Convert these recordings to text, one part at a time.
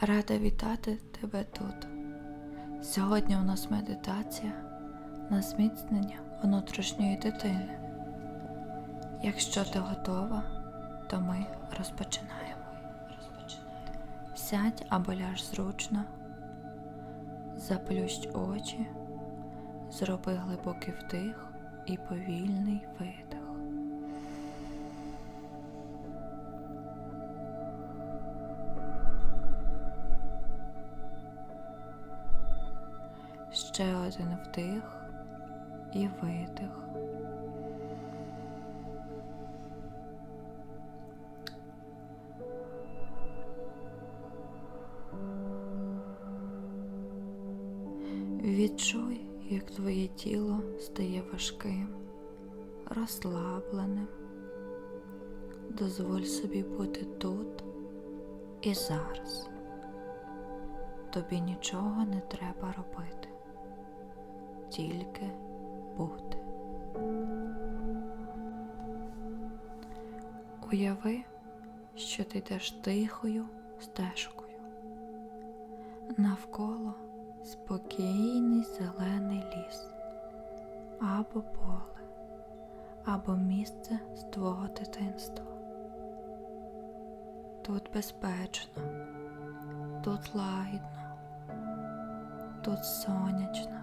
Рада вітати тебе тут. Сьогодні у нас медитація на зміцнення внутрішньої дитини. Якщо ти готова, то ми розпочинаємо. Сядь або ляж зручно, заплющ очі, зроби глибокий вдих і повільний видих. Ще один вдих і видих. Відчуй, як твоє тіло стає важким, розслабленим. Дозволь собі бути тут і зараз. Тобі нічого не треба робити, тільки бути. Уяви, що ти йдеш тихою стежкою. Навколо спокійний зелений ліс, або поле, або місце з твого дитинства. Тут безпечно, тут лагідно, тут сонячно.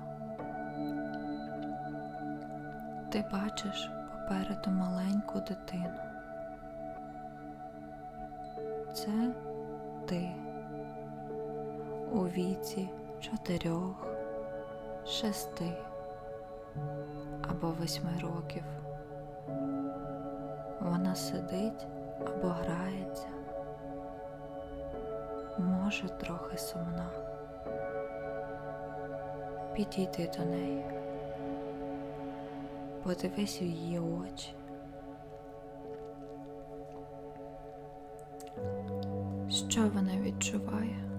Ти бачиш попереду маленьку дитину. Це ти у віці чотирьох, шести або восьми років. Вона сидить або грається, може трохи сумна. Підійди до неї, подивись у її очі. Що вона відчуває?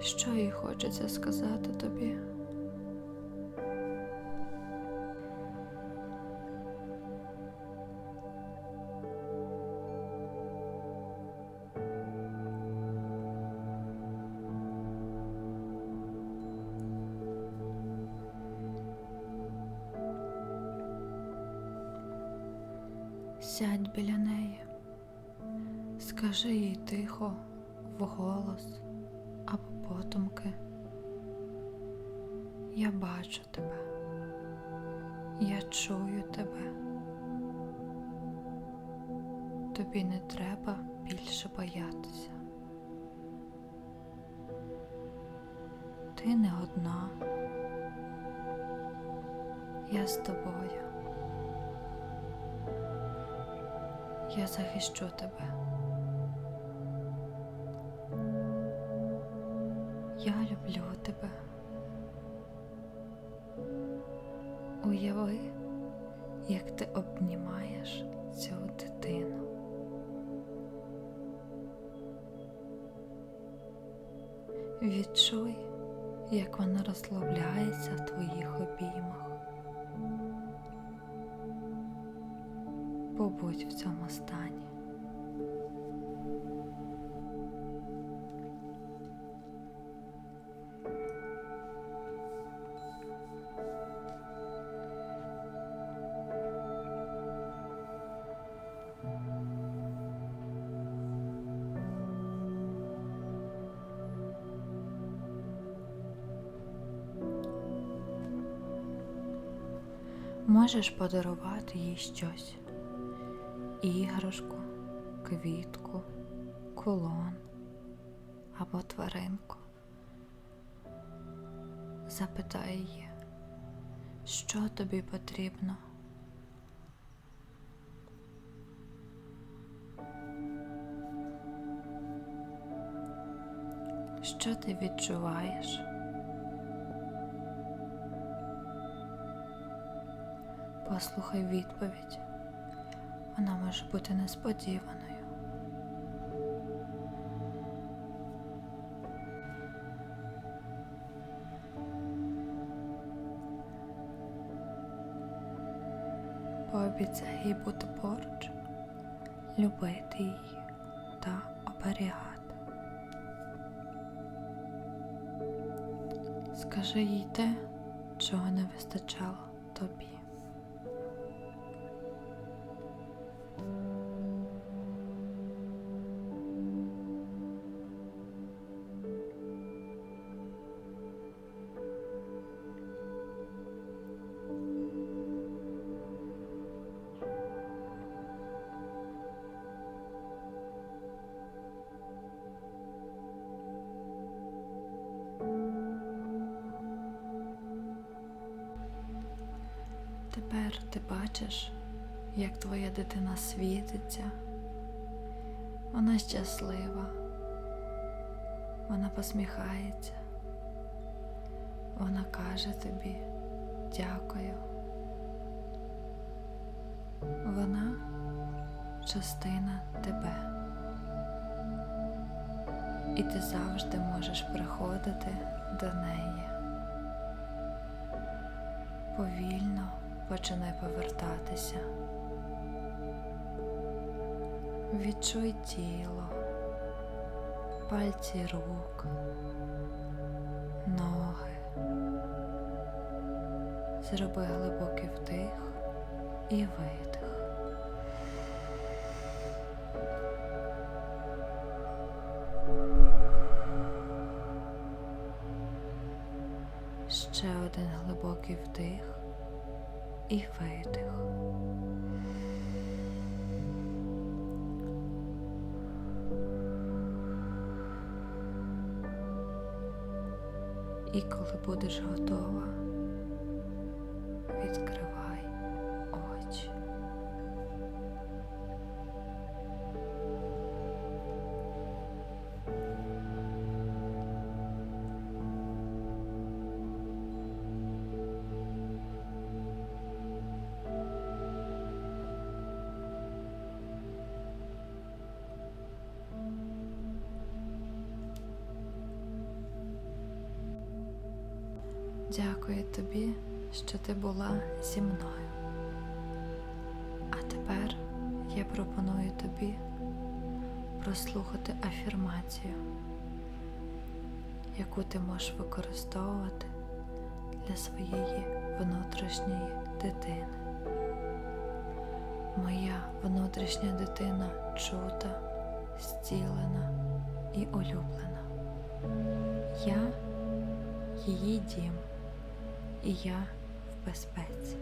Що їй хочеться сказати тобі? Сядь біля неї, скажи їй тихо, вголос або потомки. Я бачу тебе, я чую тебе. Тобі не треба більше боятися. Ти не одна. Я з тобою. Я захищу тебе. Я люблю тебе. Уяви, як ти обнімаєш цю дитину. Відчуй, як вона розслабляється в твоїх обіймах. Побудь в цьому стані. Можеш подарувати їй щось іграшку, квітку, кулон або тваринку. Запитай її, що тобі потрібно. Що ти відчуваєш? Послухай відповідь. Вона може бути несподіваною. Пообіцяй їй бути поруч, любити її та оберігати. Скажи їй те, чого не вистачало тобі. Тепер ти бачиш, як твоя дитина світиться. Вона щаслива, вона посміхається, вона каже тобі дякую. Вона частина тебе. І ти завжди можеш приходити до неї. Повільно починай повертатися. Відчуй тіло, пальці рук, ноги. Зроби глибокий вдих і видих. Ще один глибокий вдих і видих. І коли будеш готова, Дякую тобі, що ти була зі мною. А тепер я пропоную тобі прослухати афірмацію, яку ти можеш використовувати для своєї внутрішньої дитини. Моя внутрішня дитина чута, зцілена і улюблена. Я її дім, і я в безпеці.